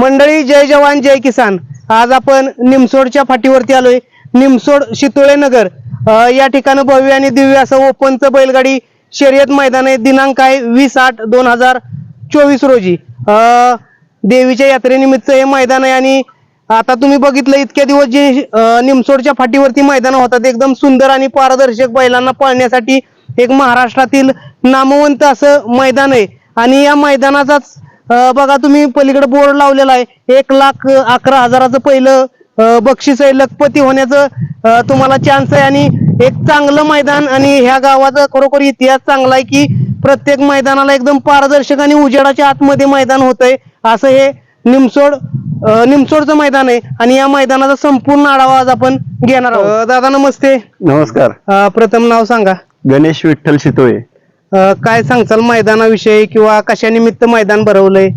मंडळी जय जवान जय किसान. आज आपण निमसोडच्या फाटीवरती आलोय. निमसोड शितोळे नगर. अ, या ठिकाणी भव्य आणि दिव्य असं ओपनचं बैलगाडी शर्यत मैदान आहे. दिनांक आहे वीस आठ दोन हजार चोवीस रोजी. अ, देवीच्या यात्रेनिमित्त हे मैदान आहे आणि आता तुम्ही बघितलं इतक्या दिवस जे अ, निमसोडच्या फाटीवरती मैदान होतात एकदम सुंदर आणि पारदर्शक बैलांना पळण्यासाठी एक महाराष्ट्रातील नामवंत असं मैदान आहे. आणि या मैदानाचाच अ, बघा तुम्ही पलीकडे बोर्ड लावलेला आहे. एक लाख अ, अकरा हजाराचं पहिलं अ, बक्षीस आहे. लखपती होण्याचं अ, तुम्हाला चान्स आहे. आणि एक चांगलं मैदान आणि ह्या गावाचा खरोखर इतिहास चांगला आहे की प्रत्येक मैदानाला एकदम पारदर्शक आणि उजेडाच्या आतमध्ये मैदान होतंय. असं हे निमसोड अ, निमसोडचं मैदान आहे. आणि या मैदानाचा संपूर्ण आढावा आज आपण घेणार आहोत. अ, दादा नमस्ते. नमस्कार. अ, प्रथम नाव सांगा. गणेश विठ्ठल शितोळे. अ, काय सांगचाल मैदानाविषयी किंवा कशा निमित्त मैदान भरवलंय?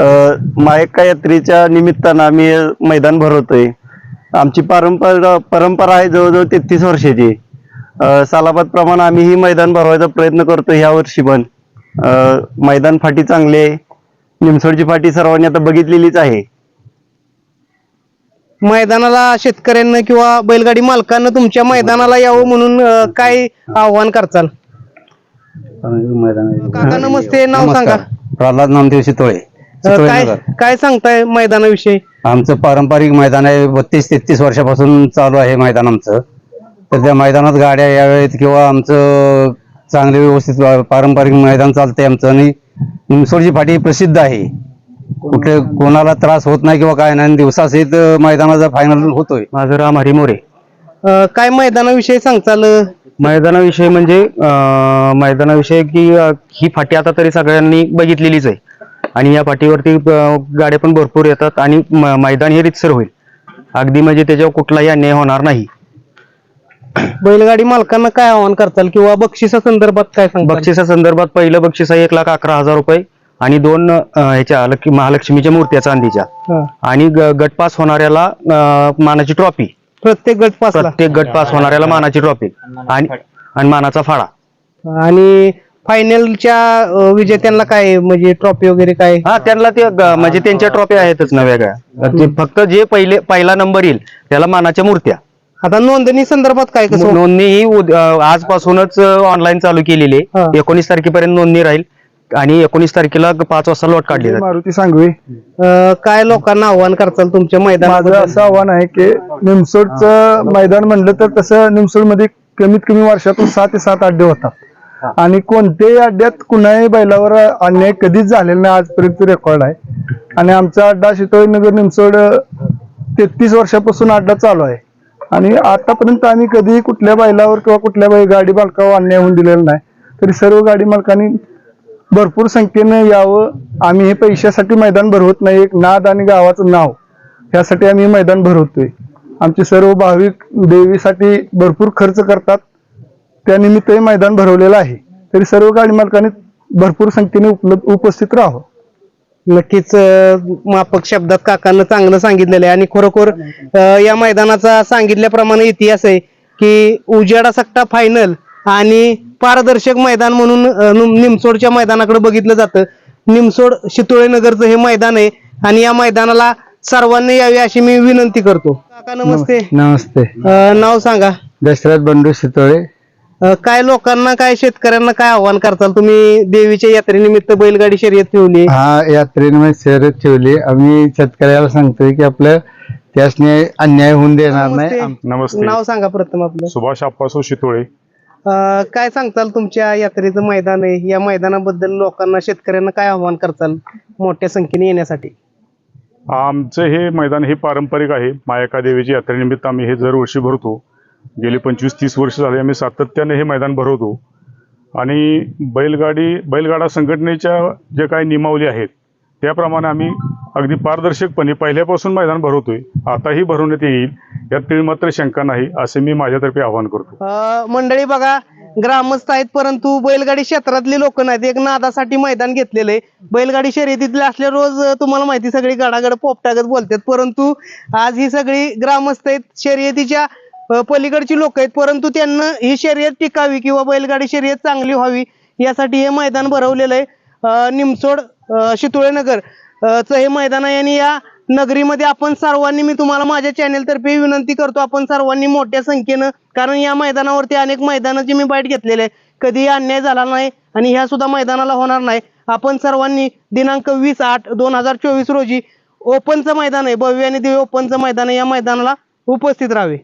अ, मायका यात्रेच्या निमित्तानं आम्ही मैदान भरवतोय. आमची परंपरा परंपरा आहे जवळजवळ तेहतीस वर्षाची. अ, सालाबाद प्रमाणे आम्ही ही मैदान भरवायचा प्रयत्न करतो ह्या वर्षी पण. अ, मैदान फाटी चांगली आहे. निमसोडची फाटी सर्वांनी आता बघितलेलीच आहे. मैदानाला शेतकऱ्यांना किंवा बैलगाडी मालकांना तुमच्या मैदानाला यावं म्हणून अ, काय आव्हान करचाल काका नमस्ते. नाव सांगा. प्रल्हाद नामदेव शितोळे. अ, काय. काय सांगताय मैदानाविषयी? आमचं पारंपरिक मैदान आहे. बत्तीस तेहतीस वर्षापासून चालू आहे मैदान आमचं. तर त्या मैदानात गाड्या यावेत किंवा आमचं चांगले व्यवस्थित पारंपरिक मैदान चालतंय आमचं. आणि निमसोडची फाटी प्रसिद्ध आहे. कुठे कोणाला त्रास होत नाही किंवा काय नाही. दिवसासहित मैदानाचा फायनल होतोय. माझं राम हरी मोरे अ, काय मैदानाविषयी सांगचाल मैदानाविषयी म्हणजे अं, मैदानाविषयी की अं, ही फाटी आता तरी सगळ्यांनी बघितलेलीच आहे. आणि या फाटीवरती अं, गाड्या पण भरपूर येतात आणि म- मैदान हे रितसर होईल. अगदी म्हणजे त्याच्यावर कुठलाही अन्याय होणार नाही. बैलगाडी मालकांना काय आव्हान करचाल किंवा बक्षिसा संदर्भात काय सांगता बक्षिसा संदर्भात पहिलं बक्षीस आहे एक लाख अकरा हजार रुपये आणि दोन अं, ह्याच्या लक्ष्मी- महालक्ष्मीच्या मूर्त्या चांदीच्या. आणि ग- गटपास होणाऱ्याला अं, मानाची ट्रॉफी. प्रत्येक गट पासला प्रत्येक गटपास होणाऱ्याला मानाची ट्रॉफी आणि आणि मानाचा फाळा आणि फायनलच्या विजेत्यांना काय म्हणजे ट्रॉफी वगैरे काय? हा त्यांना ते ग- म्हणजे त्यांच्या ट्रॉफी आहेतच ना वेगळ्या. ते फक्त जे पहिले पहिला नंबर येईल त्याला मानाच्या मूर्त्या. आता नोंदणी संदर्भात काय कसं? नोंदणी ही उद- अं, आजपासूनच ऑनलाईन चालू केलेली हा. आहे एकोणीस तारखेपर्यंत नोंदणी राहील. आणि एकोणीस तारखेला पाच वाजता लॉट काढली जाते. मारुती सांगवी. अ, काय लोकांना आव्हान करचाल तुमच्या माझं मैदानात असं आव्हान आहे की निमसोडचं मैदान म्हणलं तर तसं निमसोडमध्ये कमीत कमी वर्षातून सहा ते सात अड्डे होतात. आणि कोणत्याही अड्ड्यात कुणाही बैलावर अन्याय कधीच झालेला नाही आजपर्यंत रेकॉर्ड आहे. आणि आमचा अड्डा शितोळी नगर निमसोड तेहतीस वर्षापासून अड्डा चालू आहे. आणि आतापर्यंत आम्ही कधीही कुठल्या बैलावर किंवा कुठल्या बैल गाडी मालकावर अन्याय होऊन दिलेला नाही. तरी सर्व गाडी मालकांनी भरपूर संख्येनं यावं. आम्ही हे पैशासाठी मैदान भरवत नाही. एक नाद आणि गावाचं नाव. ह्यासाठी आम्ही मैदान भरवतोय. आमचे सर्व भाविक देवीसाठी भरपूर खर्च करतात. त्यानिमित्त हे मैदान भरवलेलं आहे. तरी सर्व गाडी मालकांनी भरपूर संख्येने उपलब्ध उपस्थित राहावं. नक्कीच मापक माफक शब्दात काकांना चांगलं सांगितलेलं आहे. आणि खरोखर या मैदानाचा सांगितल्याप्रमाणे इतिहास आहे की उजेडा सट्टा फायनल आणि पारदर्शक मैदान म्हणून निमसोडच्या मैदानाकडे बघितलं जातं. निमसोड शितोळे नगरचं हे मैदान आहे आणि या मैदानाला सर्वांनी यावी अशी मी विनंती करतो. काका नमस्ते. नमस्ते. अ, नाव सांगा. दशरथ बंडू शितोळे. अ, काय लोकांना काय शेतकऱ्यांना काय आव्हान करताल? तुम्ही देवीच्या यात्रेनिमित्त बैलगाडी शर्यत ठेवली. हा यात्रेने शर्यत ठेवली. आम्ही शेतकऱ्याला सांगतोय की आपलं त्यासने अन्याय होऊन देणार नाही. नमस्ते. नाव सांगा प्रथम आपलं. सुभाष आप्पासो शितोळे. काय सांगताल तुमच्या यात्रेचं मैदान आहे? या मैदानाबद्दल लोकांना शेतकऱ्यांना काय आव्हान करताल मोठ्या संख्येने येण्यासाठी? आमचं हे मैदान हे पारंपरिक आहे. मायका देवीच्या यात्रेनिमित्त आम्ही हे दरवर्षी भरतो. गेली पंचवीस तीस वर्ष झाले आम्ही सातत्याने हे मैदान भरवतो. आणि बैलगाडी बैलगाडा संघटनेच्या जे काही नियमावली आहेत त्याप्रमाणे आम्ही अगदी पारदर्शकपणे पहिल्यापासून मैदान भरवतोय. आताही भरवण्यात येईल. यात मात्र शंका नाही असे मी माझ्यातर्फे आवाहन करतो. मंडळी बघा ग्रामस्थ आहेत परंतु बैलगाडी क्षेत्रातले लोक नाहीत. एक नादासाठी मैदान घेतलेलं आहे. बैलगाडी शर्यतीतले असले रोज तुम्हाला माहिती सगळी गडागड पोपटागत बोलतात. परंतु आज ही सगळी ग्रामस्थ आहेत. शर्यतीच्या पलीकडची लोक आहेत. परंतु त्यांना ही शर्यत टिकावी किंवा बैलगाडी शर्यत चांगली व्हावी यासाठी हे मैदान भरवलेलं आहे. अ, निमसोड अ, शितोळे नगर चं हे मैदान आहे. आणि या नगरीमध्ये आपण सर्वांनी मी तुम्हाला माझ्या चॅनेल तर्फे विनंती करतो आपण सर्वांनी मोठ्या संख्येनं कारण या मैदानावरती अनेक मैदानाची मी बाईट घेतलेले आहे. कधीही अन्याय झाला नाही आणि ह्या सुद्धा मैदानाला होणार नाही. आपण सर्वांनी दिनांक वीस आठ दोन हजार चोवीस रोजी ओपनचं मैदान आहे भव्य आणि दिव्य ओपनचं मैदान आहे. या मैदानाला उपस्थित राहावे.